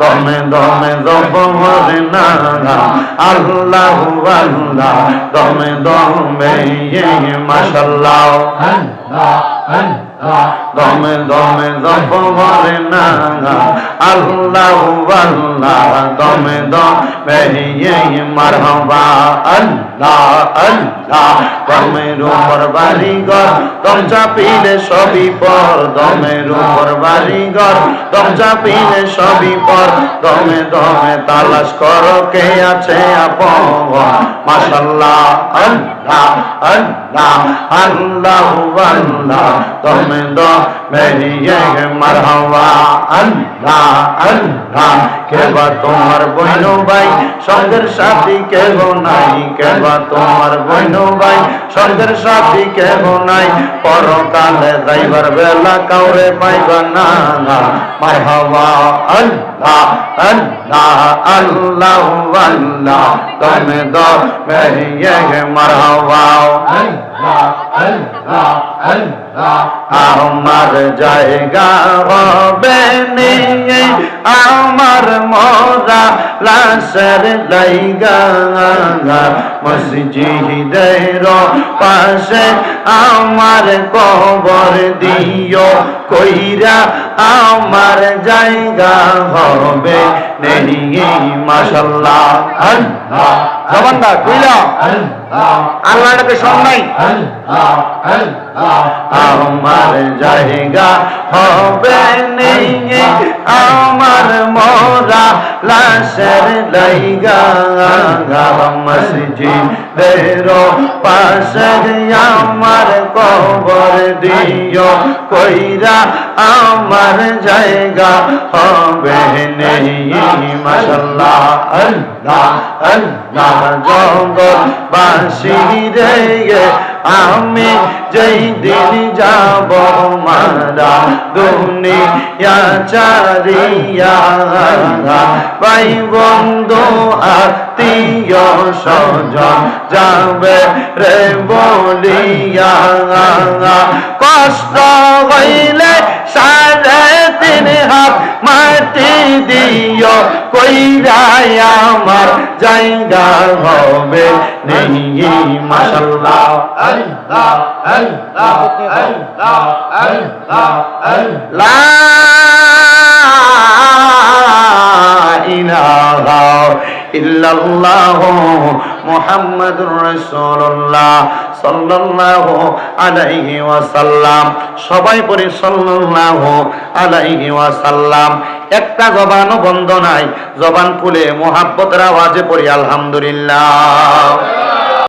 দমে দমে জপ করে না। আল্লাহ আল্লাহ দমে দমে মাশাল্লাহ। দমে দমে জপ করে না আল্লাহ আল্লাহ দমে দমে মারহাবা, আল্লাহ আল্লাহ দমের উপর বাড়িঘর দম চাপিলে সবই পর দমের উপর বাড়িঘর দম চাপিলে সবই পর দমে দমে তালাশ করো কে আছে আপন মাশাল্লাহ আল্লাহ। আল্লাহ আল্লাহ আল্লাহ দমে দমে মারহাবা আল্লাহ আল্লাহ কেবা তোমার বইন ভাই সঙ্গের সাথী কেহ নাই কেবা তোমার বইন ভাই সঙ্গের সাথী কেহ নাই পরকালে যাইবার বেলা কাউরে পাইবা না মারহাবা আল্লাহ আল্লাহ আল্লাহ আল্লাহ দমে দমে মারহাবা আমার জায়গা হবে নিয়ে আমার লাশের লাইগা মসজিদের পাশে আমার কবর দিও। কইরা আমার জায়গা হবে নেই, মাশাল্লাহ। আল্লাহ জবানদা কইলা আল্লাহ নবী নাই। আমার জায়গা হবে নেই, আমার মোরা লাশের লাইগা মসজিদের পাশে আমার কবর দিও কইরা আমার জায়গা হবে নেই মাশাল্লাহ আল্লাহ আল্লাহ জঙ্গল বাসি রে আমি যেই দিন যাব মারা দুনিয়া চারিয়া ভাই বন্ধু আত্মীয় সজ যাবে রে বলিয়া কষ্ট কইরাই আমার জায়গা হবে নেই মাশাল্লাহ। আল্লাহ আল্লাহ আল্লাহ আল্লাহ আল্লাহ ইলাহা মুহাম্মাদুর রাসূলুল্লাহ সাল্লাল্লাহু আলাইহি ওয়াসাল্লাম। সবাই পড়ে সাল্লাল্লাহু আলাইহি ওয়াসাল্লাম। একটা জবানও বন্ধ নাই। জবান খুলে মোহাব্বতের আওয়াজে পড়ি, আলহামদুলিল্লাহ।